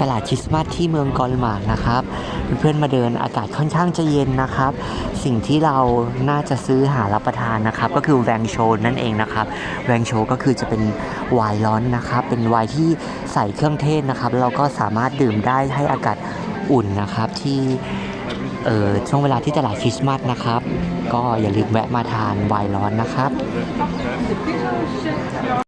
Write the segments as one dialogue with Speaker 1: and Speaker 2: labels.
Speaker 1: ตลาดคริสต์มาสที่เมืองกอลมานะครับ เพื่อนมาเดินอากาศค่อนข้างจะเย็นนะครับ สิ่งที่เรา น่าจะซื้อหารับประทานนะครับ ก็คือแวงโชนั่นเองนะครับ แวงโชก็คือจะเป็นไวน์ร้อนนะครับเป็นไวน์ที่ใส่เครื่องเทศนะครับเราก็สามารถดื่มได้ให้อากาศอุ่นนะครับที่เออช่วงเวลาที่ตลาดคริสต์มาสนะครับ ก็อย่าลืมแวะมาทานไวน์ร้อนนะครับ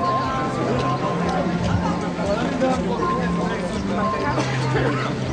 Speaker 2: Thank you.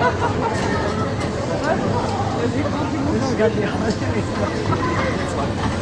Speaker 2: Das sieht man, die Mutter.